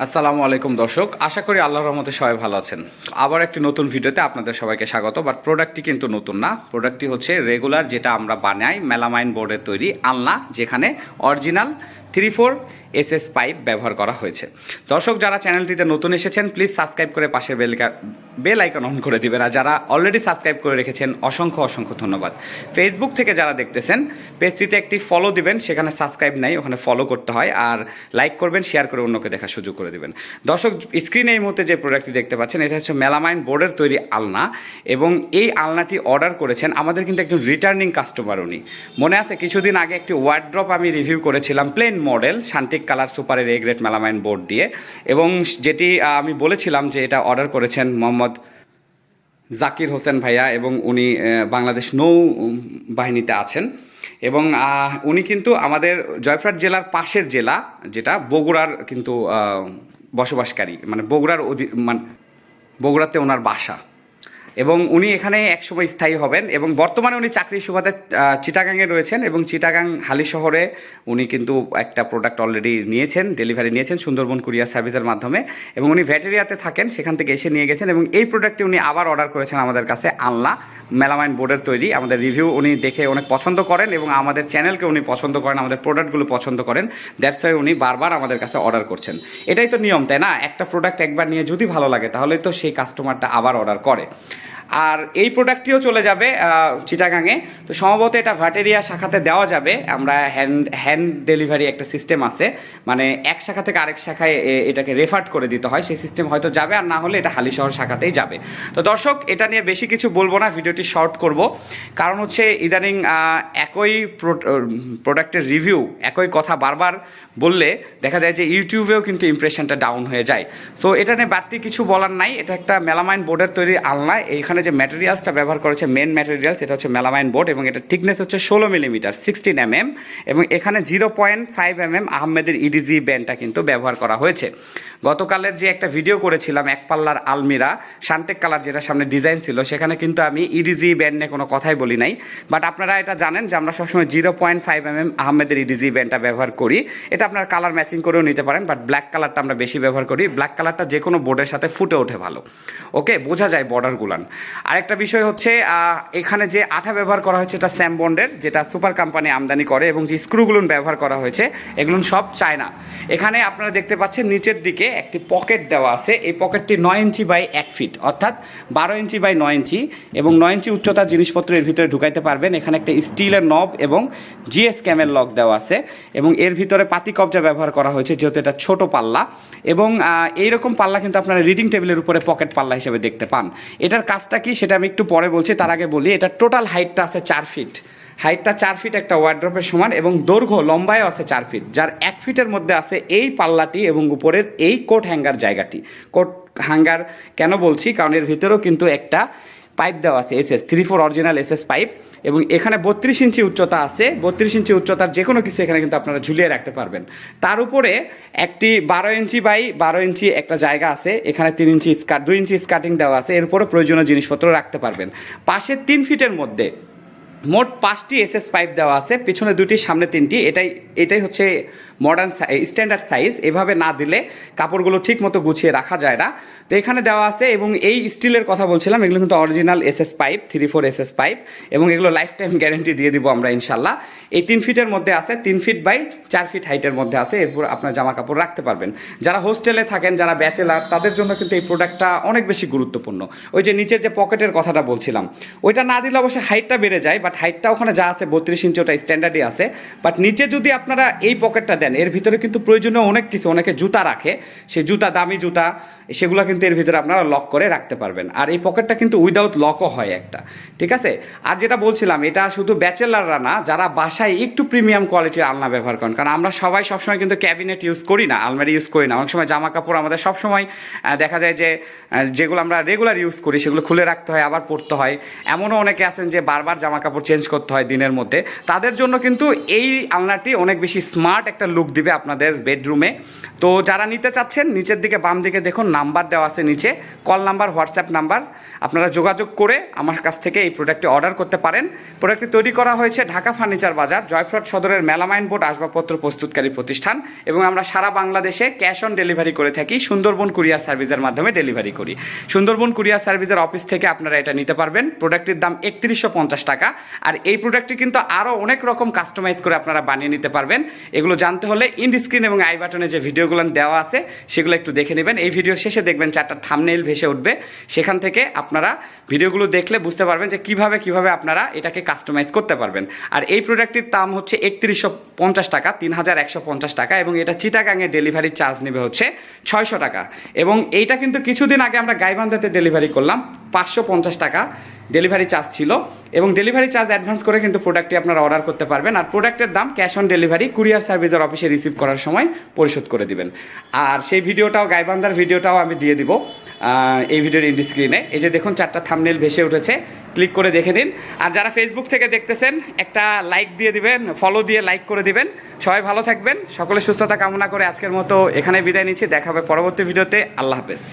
আসসালামু আলাইকুম দর্শক, আশা করি আল্লাহর রহমতে সবাই ভালো আছেন। আবার একটি নতুন ভিডিওতে আপনাদের সবাইকে স্বাগত বাট প্রোডাক্টটি কিন্তু নতুন না। প্রোডাক্টটি হচ্ছে রেগুলার যেটা আমরা বানাই মেলামাইন বোর্ডের তৈরি আলনা, যেখানে original three four S S pipe ব্যবহার করা হয়েছে। দর্শক, যারা চ্যানেলটিতে নতুন এসেছেন প্লিজ সাবস্ক্রাইব করে পাশে বেল বেল আইকন অন করে দিবেন। আর যারা অলরেডি সাবস্ক্রাইব করে রেখেছেন, অসংখ্য অসংখ্য ধন্যবাদ। ফেসবুক থেকে যারা দেখতেছেন, পেজটিতে একটি ফলো দিবেন, সেখানে সাবস্ক্রাইব নাই, ওখানে ফলো করতে হয়। আর লাইক করবেন শেয়ার করে অন্যকে দেখার সুযোগ করে দিবেন। দর্শক স্ক্রিনে এই মুহূর্তে যে প্রোডাক্টটি দেখতে পাচ্ছেন, এটা হচ্ছে মেলামাইন বোর্ডের তৈরি আলনা। এবং এই আলনাটি অর্ডার করেছেন আমাদের কিন্তু একজন রিটার্নিং কাস্টমার উনি। মনে আছে, কিছুদিন আগে একটি ওয়ার্ড্রপ আমি রিভিউ করেছিলাম প্লেন মডেল শান্তিক কালার সুপারের এ গ্রেড মেলামাইন বোর্ড দিয়ে। এবং যেটি আমি বলেছিলাম যে এটা অর্ডার করেছেন মোহাম্মদ জাকির হোসেন ভাইয়া এবং উনি বাংলাদেশ নৌ বাহিনীতে আছেন। এবং উনি কিন্তু আমাদের জয়পুরহাট জেলার পাশের জেলা, যেটা বগুড়ার কিন্তু বসবাসকারী। মানে বগুড়ার অধি মানে বগুড়াতে ওনার বাসা। এবং উনি এখানে একসময় স্থায়ী হবেন এবং বর্তমানে উনি চাকরির সুবাদে চিটাগাংয়ে রয়েছেন এবং চিটাগাং হালি শহরে উনি কিন্তু একটা প্রোডাক্ট অলরেডি নিয়েছেন ডেলিভারি নিয়েছেন সুন্দরবন কুরিয়ার সার্ভিসের মাধ্যমে এবং উনি ভ্যাটেরিয়াতে থাকেন, সেখান থেকে এসে নিয়ে গেছেন এবং এই প্রোডাক্টটি উনি আবার অর্ডার করেছেন আমাদের কাছে, আনলা মেলামাইন বোর্ডের তৈরি। আমাদের রিভিউ উনি দেখে অনেক পছন্দ করেন এবং আমাদের চ্যানেলকে উনি পছন্দ করেন, আমাদের প্রোডাক্টগুলো পছন্দ করেন। দ্যাটস ওয়াই উনি বারবার আমাদের কাছে অর্ডার করছেন। এটাই তো নিয়ম, তাই না? একটা প্রোডাক্ট একবার নিয়ে যদি ভালো লাগে, তাহলে তো সেই কাস্টমারটা আবার অর্ডার করে। আর এই প্রোডাক্টটিও চলে যাবে আহ, চিটাগাংয়ে তো সম্ভবত এটা ভাটেরিয়া শাখাতে দেওয়া যাবে। আমরা হ্যান্ড হ্যান্ড ডেলিভারি একটা সিস্টেম আছে। মানে এক শাখা থেকে আরেক শাখায় এটাকে রেফার্ড করে দিতে হয়। সেই সিস্টেম হয়তো যাবে আর না হলে এটা হালিশহর শাখাতেই যাবে। তো দর্শক এটা নিয়ে বেশি কিছু বলব না ভিডিওটি শর্ট করব। কারণ হচ্ছে ইদানিং একই প্রোডাক্টের রিভিউ একই কথা বারবার বললে দেখা যায় যে ইউটিউবেও কিন্তু ইমপ্রেশনটা ডাউন হয়ে যায়। সো এটা নিয়ে বাড়তি কিছু বলার নাই। এটা একটা মেলামাইন বোর্ডের তৈরি আলনা। এইখানে যে ম্যাটেরিয়ালসটা ব্যবহার করেছে মেন ম্যাটেরিয়ালস এটা হচ্ছে মেলামাইন বোর্ড এবং এটা থিকনেস হচ্ছে ষোলো মিলিমিটার সিক্সটিন এম এম এবং এখানে zero point five M M আহমেদের ইডিজি ব্যান্ডটা কিন্তু ব্যবহার করা হয়েছে। গতকালের যে একটা ভিডিও করেছিলাম এক পাল্লার আলমিরা শান্তেক কালার যেটা সামনে ডিজাইন ছিল, সেখানে কিন্তু আমি ইডিজি ব্যান্ড নিয়ে কোনো কথাই বলি নাই। বাট আপনারা এটা জানেন যে আমরা সবসময় zero point five M M আহমেদের ইডিজি ব্যান্ডটা ব্যবহার করি। এটা আপনার কালার ম্যাচিং করেও নিতে পারেন বাট ব্ল্যাক কালারটা আমরা বেশি ব্যবহার করি। ব্ল্যাক কালারটা যে কোনো বোর্ডের সাথে ফুটে ওঠে ভালো। ওকে বোঝা যায় বর্ডারগুলান আরেকটা বিষয় হচ্ছে এখানে যে আঠা ব্যবহার করা হয়েছে এটা স্যাম বন্ডের, যেটা সুপার কোম্পানি আমদানি করে এবং যে স্ক্রুগুলো ব্যবহার করা হয়েছে এগুলো সব চায়না। এখানে আপনারা দেখতে পাচ্ছেন নিচের দিকে একটি পকেট দেওয়া আছে, এই পকেটটি নয় ইঞ্চি বাই এক ফিট, অর্থাৎ বারো ইঞ্চি বাই নয় ইঞ্চি এবং নয় ইঞ্চি উচ্চতার জিনিসপত্র এর ভিতরে ঢুকাইতে পারবেন। এখানে একটা স্টিলের নব এবং জিএস ক্যামের লক দেওয়া আছে এবং এর ভিতরে পাতি কবজা ব্যবহার করা হয়েছে, যেহেতু এটা ছোট পাল্লা এবং এইরকম পাল্লা কিন্তু আপনারা রিডিং টেবিলের উপরে পকেট পাল্লা হিসেবে দেখতে পান। এটার কাজটা কি সেটা আমি একটু পরে বলছি, তার আগে বলি, এটা টোটাল হাইটটা আছে চার ফিট হাইটটা চার ফিট একটা ওয়ার্ড্রপের সমান এবং দৈর্ঘ্য লম্বায় আছে চার ফিট যার এক ফিটের মধ্যে আছে এই পাল্লাটি এবং উপরের এই কোট হ্যাঙ্গার জায়গাটি। কোট হ্যাঙ্গার কেন বলছি? কারণ এর ভিতরেও কিন্তু একটা পাইপ দেওয়া আছে, S S three four original S S pipe, এবং এখানে বত্রিশ ইঞ্চি উচ্চতা আছে, বত্রিশ ইঞ্চি উচ্চতার যে কোনো কিছু এখানে কিন্তু আপনারা ঝুলিয়ে রাখতে পারবেন। তার উপরে একটি বারো ইঞ্চি বাই বারো ইঞ্চি একটা জায়গা আছে, এখানে তিন ইঞ্চি স্কার্ট দুই ইঞ্চি স্কার্টিং দেওয়া আছে, এর উপরে প্রয়োজনীয় জিনিসপত্র রাখতে পারবেন। পাশে তিন ফিটের মধ্যে মোট পাঁচটি এসএস পাইপ দেওয়া আছে, পিছনে দুটি, সামনে তিনটি, এটাই এটাই হচ্ছে মডার্ন স্ট্যান্ডার্ড সাইজ এভাবে না দিলে কাপড়গুলো ঠিক মতো গুছিয়ে রাখা যায় না। তো এখানে দেওয়া আছে এবং এই স্টিলের কথা বলছিলাম, এগুলো কিন্তু original S S pipe three four SS pipe এবং এগুলো লাইফ টাইম গ্যারেন্টি দিয়ে দিব আমরা ইনশাল্লাহ এই তিন ফিটের মধ্যে আছে, তিন ফিট বাই চার ফিট হাইটের মধ্যে আছে, এরপর আপনার জামা কাপড় রাখতে পারবেন। যারা হোস্টেলে থাকেন, যারা ব্যাচেলার তাদের জন্য কিন্তু এই প্রোডাক্টটা অনেক বেশি গুরুত্বপূর্ণ। ওই যে নিচের যে পকেটের কথাটা বলছিলাম, ওইটা না দিলে অবশ্যই হাইটটা বেড়ে যায় বাট হাইটটা ওখানে যা আছে, বত্রিশ ইঞ্চি ওটা স্ট্যান্ডার্ডই আছে। বাট নিচে যদি আপনারা এই পকেটটা দেন, এর ভিতরে কিন্তু প্রয়োজনীয় অনেক কিছু, অনেকে জুতা রাখে, সেই জুতা, দামি জুতা, সেগুলো কিন্তু এর ভিতরে আপনারা লক করে রাখতে পারবেন। আর এই পকেটটা কিন্তু উইদাউট লকও হয় একটা। ঠিক আছে? আর যেটা বলছিলাম, এটা শুধু ব্যাচেলাররা না, যারা বাসায় একটু প্রিমিয়াম কোয়ালিটির আলনা ব্যবহার করেন। কারণ আমরা সবাই সবসময় কিন্তু ক্যাবিনেট ইউজ করি না, আলমারি ইউজ করি না। অনেক সময় জামা কাপড় আমাদের সবসময় দেখা যায় যে যেগুলো আমরা রেগুলার ইউজ করি, সেগুলো খুলে রাখতে হয়, আবার পরতে হয়। এমনও অনেকে আছেন যে বারবার জামা কাপড় চেঞ্জ করতে হয় দিনের মধ্যে। তাদের জন্য কিন্তু এই আলনাটি অনেক বেশি স্মার্ট একটা লুক দিবে আপনাদের বেডরুমে তো যারা নিতে চাচ্ছেন, নিচের দিকে বাম দিকে দেখুন নাম্বার দেওয়া আছে নিচে কল নাম্বার, হোয়াটসঅ্যাপ নাম্বার। আপনারা যোগাযোগ করে আমার কাছ থেকে এই প্রোডাক্টটি অর্ডার করতে পারেন। প্রোডাক্টটি তৈরি করা হয়েছে ঢাকা ফার্নিচার বাজার, জয়ফ্রট সদরের মেলামাইন বোর্ড আসবাবপত্র প্রস্তুতকারী প্রতিষ্ঠান এবং আমরা সারা বাংলাদেশে ক্যাশ অন ডেলিভারি করে থাকি, সুন্দরবন কুরিয়ার সার্ভিসের মাধ্যমে ডেলিভারি করি। সুন্দরবন কুরিয়ার সার্ভিসের অফিস থেকে আপনারা এটা নিতে পারবেন। প্রোডাক্টের দাম একত্রিশশো পঞ্চাশ টাকা। আর এই প্রোডাক্টটি কিন্তু আরও অনেক রকম কাস্টমাইজ করে আপনারা বানিয়ে নিতে পারবেন। এগুলো জানতে হলে স্ক্রিন এবং আই বাটনে যে ভিডিওগুলো দেওয়া আছে, সেগুলো একটু দেখে নেবেন। এই ভিডিওর শেষে দেখবেন চারটা থামনেল ভেসে উঠবে, সেখান থেকে আপনারা ভিডিওগুলো দেখলে বুঝতে পারবেন যে কীভাবে কীভাবে আপনারা এটাকে কাস্টমাইজ করতে পারবেন। আর এই প্রোডাক্টটির দাম হচ্ছে একত্রিশশো পঞ্চাশ টাকা তিন হাজার একশো পঞ্চাশ টাকা, এবং এটা চিটাগাঙে ডেলিভারি চার্জ নেবে হচ্ছে ছয়শো টাকা। এবং এইটা কিন্তু কিছুদিন আগে আমরা গাইবান্ধাতে ডেলিভারি করলাম পাঁচশো পঞ্চাশ টাকা ডেলিভারি চার্জ ছিল এবং ডেলিভারি চার্জ অ্যাডভান্স করে কিন্তু প্রোডাক্টটি আপনারা অর্ডার করতে পারবেন আর প্রোডাক্টের দাম ক্যাশ অন ডেলিভারি কুরিয়ার সার্ভিসের অফিসে রিসিভ করার সময় পরিশোধ করে দিবেন। আর সেই ভিডিওটাও, গাইবান্ধার ভিডিওটাও আমি দিয়ে দিব এই ভিডিওর ইন্ডি স্ক্রিনে এই যে দেখুন, চারটা থামনেল ভেসে উঠেছে। ক্লিক করে দেখে নিন। আর যারা ফেসবুক থেকে দেখতেছেন, একটা লাইক দিয়ে দিবেন ফলো দিয়ে লাইক করে দিবেন। সবাই ভালো থাকবেন, সকলে সুস্থতা কামনা করে আজকের মতো এখানে বিদায় নিচ্ছি। দেখা হবে পরবর্তী ভিডিওতে। আল্লাহ হাফেজ।